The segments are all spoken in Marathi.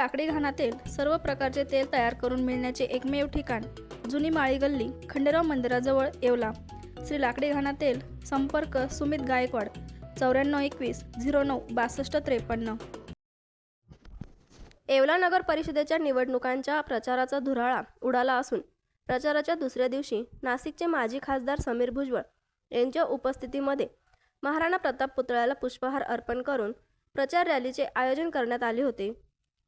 लाकडी घाणातील सर्व प्रकारचे तेल तयार करून मिळण्याचे एकमेव ठिकाण जुनी माळी गल्ली खंडेराव मंदिराजवळ येवला. श्री लाकडी घाणातील संपर्क सुमित गायकवाड चौऱ्याण्णव एकवीस झिरो नऊ बासष्ट त्रेपन्न. येवला नगर परिषदेच्या निवडणुकांच्या प्रचाराचा धुराळा उडाला असून प्रचाराच्या दुसऱ्या दिवशी नाशिकचे माजी खासदार समीर भुजबळ यांच्या उपस्थितीमध्ये महाराणा प्रताप पुतळ्याला पुष्पहार अर्पण करून प्रचार रॅलीचे आयोजन करण्यात आले होते.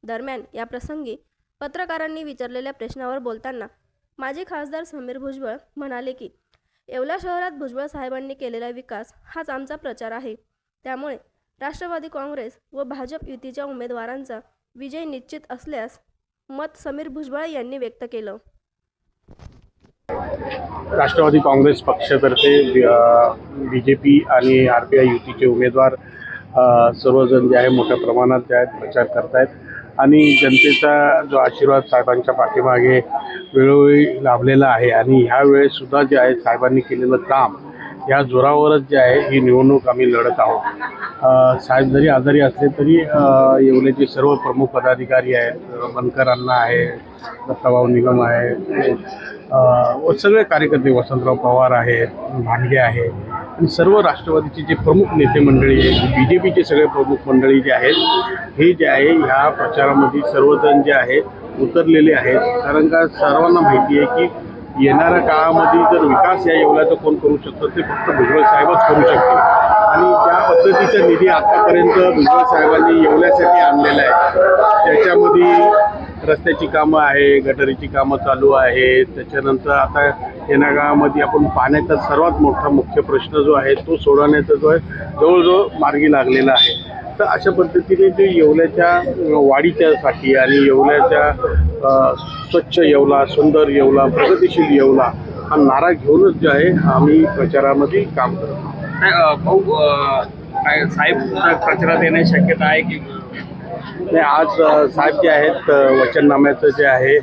दरम्यान या प्रसंगी पत्रकारांनी विचारलेल्या प्रश्नावर बोलताना माजी खासदार समीर भुजबळ म्हणाले की येवला शहरात भुजबळ साहेबांनी केलेला विकास हाच आमचा प्रचार आहे. त्यामुळे राष्ट्रवादी काँग्रेस व भाजप युतीच्या उमेदवारांचा विजय निश्चित असल्यास मत समीर भुजबळ यांनी व्यक्त केलं. राष्ट्रवादी काँग्रेस पक्षातर्फे बी जे पी आणि आर पी आय युतीचे उमेदवार सर्वजण जे आहे मोठ्या प्रमाणात जे आहेत प्रचार करतायत. आणि जनतेचा जो आशीर्वाद साहेबांच्या पाठीमागे वेळोवेळी लाभलेला आहे आणि ह्या वेळेससुद्धा जे आहे साहेबांनी केलेलं काम या जोरावरच जे आहे ही निवडणूक आम्ही लढत आहोत. साहेब जरी आजारी असले तरी अ, येवल्याचे सर्व प्रमुख पदाधिकारी आहेत बनकरांना आहे दत्ताभाऊ निगम आहे व सगळे कार्यकर्ते वसंतराव पवार आहेत भांडगे आहे आणि सर्व राष्ट्रवादीचे जे प्रमुख नेते मंडळी आहेत बी जे पीचे सगळे प्रमुख मंडळी जे आहेत हे जे आहे ह्या प्रचारामध्ये सर्वजण जे आहे उतरलेले आहेत. कारण का सर्वांना माहिती आहे की येणाऱ्या काळामध्ये जर विकास या येवल्याचं कोण करू शकतो? ते फक्त भुजबळ साहेबच करू शकते आणि त्या पद्धतीचा निधी आतापर्यंत भुजबळ साहेबांनी येवल्यासाठी आणलेला आहे रस्त्याची कामं आहे गटारीची कामं चालू आहेत. त्याच्यानंतर आता येणाऱ्या काळामध्ये आपण पाण्याचा सर्वात मोठा मुख्य प्रश्न जो आहे तो सोडवण्याचा जो आहे जवळजवळ मार्गी लागलेला आहे. तर अशा पद्धतीने जे येवल्याच्या वाढीच्यासाठी आणि येवल्याच्या स्वच्छ येवला सुंदर येवला प्रगतिशील येवला हा नारा घेऊनच जे आहे आम्ही प्रचारामध्ये काम करतो. काय भाऊ काय साहेब प्रचारात येण्याची शक्यता आहे की नाही आज साहेब जे आहेत वचननाम्याचं जे आहे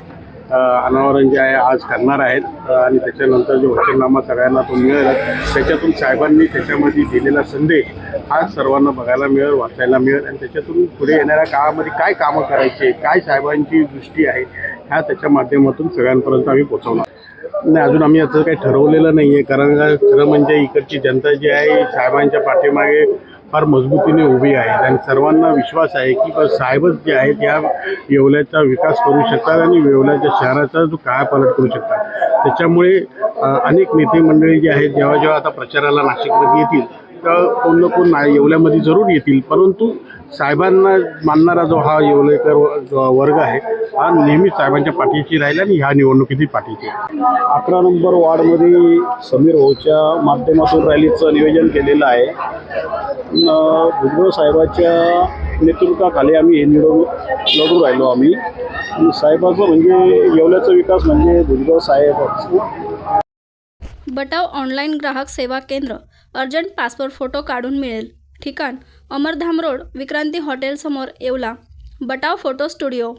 अनावरण जे आहे आज करणार आहेत. आणि त्याच्यानंतर जो वचननामा सगळ्यांना तो मिळेल त्याच्यातून साहेबांनी त्याच्यामध्ये दिलेला संदेश हा सर्वांना बघायला मिळेल वाचायला मिळेल. आणि त्याच्यातून पुढे येणाऱ्या काळामध्ये काय कामं करायची काय साहेबांची दृष्टी आहे ह्या त्याच्या माध्यमातून सगळ्यांपर्यंत आम्ही पोचवणार नाही अजून आम्ही याचं काही ठरवलेलं नाही आहे कारण खरं म्हणजे इकडची जनता जी आहे साहेबांच्या पाठीमागे फार मजबूतीने उभी आहे. आणि सर्वांना विश्वास आहे की साहेबच जे आहेत या येवल्याचा विकास करू शकतात आणि येवल्याच्या शहराचा जो कायापालट करू शकतात. त्याच्यामुळे अनेक नेते मंडळी जे आहेत जेव्हा जेव्हा आता प्रचाराला नाशिकमध्ये येतील तर कोण ना कोण ना येवल्यामध्ये जरूर येतील. परंतु साहेबांना मानणारा जो हा येवलेकर व- जो वर्ग आहे हा नेहमीच साहेबांच्या पाठीशी राहील आणि ह्या निवडणुकीतही पाठीशी आहे अकरा नंबर वार्डमध्ये समीर भाऊच्या माध्यमातून रॅलीचं नियोजन केलेलं आहे. भुजबळ साहेबाच्या नेतृत्वाखाली आम्ही हे निवडून लढू राहिलो आम्ही. आणि साहेबाचं म्हणजे येवल्याचा विकास म्हणजे भुजबळ साहेब. बटाव ऑनलाईन ग्राहक सेवा केंद्र. अर्जंट पासपोर्ट फोटो काढून मिळेल. ठिकाण अमरधाम रोड विक्रांती हॉटेलसमोर येवला. Batav photo studio.